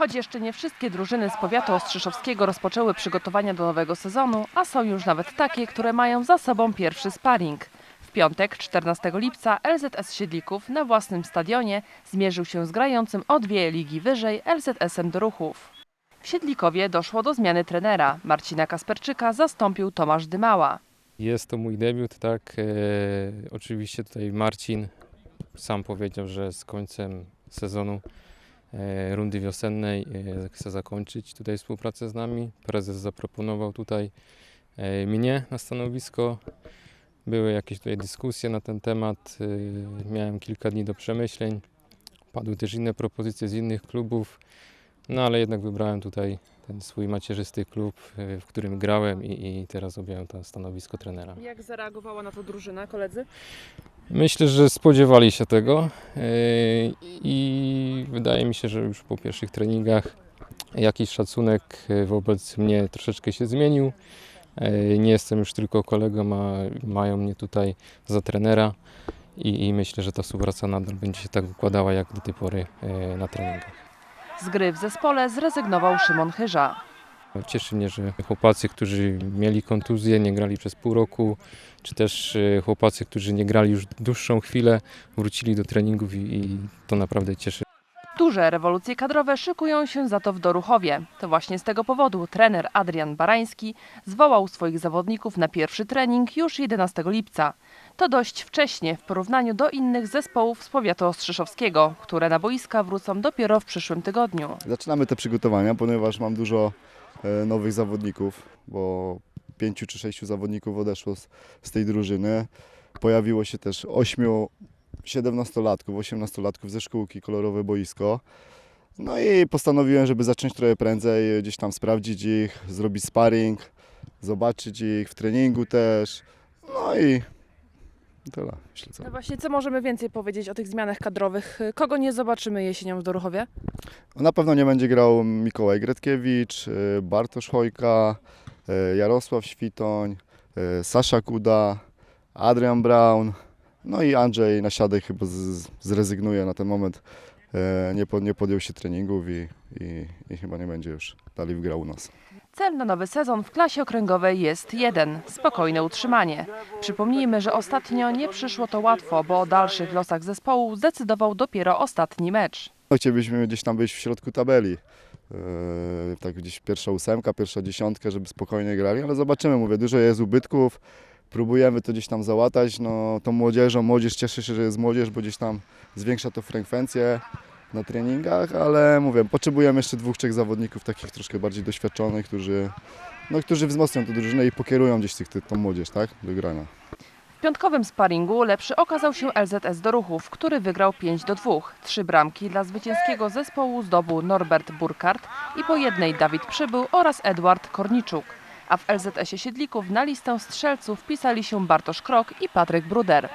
Choć jeszcze nie wszystkie drużyny z powiatu ostrzeszowskiego rozpoczęły przygotowania do nowego sezonu, a są już nawet takie, które mają za sobą pierwszy sparring. W piątek, 14 lipca, LZS Siedlików na własnym stadionie zmierzył się z grającym o dwie ligi wyżej LZS-em Doruchów. W Siedlikowie doszło do zmiany trenera. Marcina Kasperczyka zastąpił Tomasz Dymała. Jest to mój debiut, tak. E, oczywiście tutaj Marcin sam powiedział, że z końcem sezonu e, rundy wiosennej e, chce zakończyć tutaj współpracę z nami. Prezes zaproponował tutaj e, mnie na stanowisko. Były jakieś tutaj dyskusje na ten temat. Miałem kilka dni do przemyśleń. Padły też inne propozycje z innych klubów. No ale jednak wybrałem tutaj ten swój macierzysty klub, e, w którym grałem i, i teraz objąłem to stanowisko trenera. Jak zareagowała na to drużyna, koledzy? Myślę, że spodziewali się tego e, i wydaje mi się, że już po pierwszych treningach jakiś szacunek e, wobec mnie troszeczkę się zmienił. Nie jestem już tylko kolegą, a mają mnie tutaj za trenera i, i myślę, że ta współpraca nadal będzie się tak układała jak do tej pory na treningach. Z gry w zespole zrezygnował Szymon Chyża. Cieszy mnie, że chłopacy, którzy mieli kontuzję, nie grali przez pół roku, czy też e, chłopacy, którzy nie grali już dłuższą chwilę, wrócili do treningów i, i to naprawdę cieszy. Duże rewolucje kadrowe szykują się za to w Doruchowie. To właśnie z tego powodu trener Adrian Barański zwołał swoich zawodników na pierwszy trening już 11 lipca. To dość wcześnie w porównaniu do innych zespołów z powiatu ostrzeszowskiego, które na boiska wrócą dopiero w przyszłym tygodniu. Zaczynamy te przygotowania, ponieważ mam dużo e, nowych zawodników, bo pięciu czy sześciu zawodników odeszło z, z tej drużyny. Pojawiło się też ośmiu 17-latków, 18-latków ze szkółki Kolorowe Boisko. No i postanowiłem, żeby zacząć trochę prędzej, gdzieś tam sprawdzić ich, zrobić sparring, zobaczyć ich w treningu też. No i tyle, myślę co. No właśnie, co możemy więcej powiedzieć o tych zmianach kadrowych? Kogo nie zobaczymy jesienią w Doruchowie? Na pewno nie będzie grał Mikołaj Gretkiewicz, y, Bartosz Chojka, y, Jarosław Świtoń, y, Sasza Kuda, Adrian Brown, no i Andrzej Nasiadek chyba z- zrezygnuje na ten moment. y, Nie, nie podjął się treningów i, i, i chyba nie będzie już dalej grał u nas. Cel na nowy sezon w klasie okręgowej jest jeden – spokojne utrzymanie. Przypomnijmy, że ostatnio nie przyszło to łatwo, bo o dalszych losach zespołu zdecydował dopiero ostatni mecz. No, chcielibyśmy gdzieś tam być w środku tabeli. Yy, tak gdzieś pierwsza ósemka, pierwsza dziesiątka, żeby spokojnie grali, ale zobaczymy, mówię, dużo jest ubytków. Próbujemy to gdzieś tam załatać, no tą młodzieżą, młodzież cieszy się, że jest młodzież, bo gdzieś tam zwiększa to frekwencję na treningach, ale mówię, potrzebujemy jeszcze dwóch, trzech zawodników takich troszkę bardziej doświadczonych, którzy, no, którzy wzmocnią tę drużynę i pokierują gdzieś tych, tą młodzież, tak, do grania. W piątkowym sparingu lepszy okazał się LZS Doruchów, który wygrał 5 do 2. Trzy bramki dla zwycięskiego zespołu zdobył Norbert Burkhardt i po jednej Dawid Przybył oraz Edward Korniczuk. A w LZS-ie Siedlików na listę strzelców wpisali się Bartosz Krok i Patryk Bruder.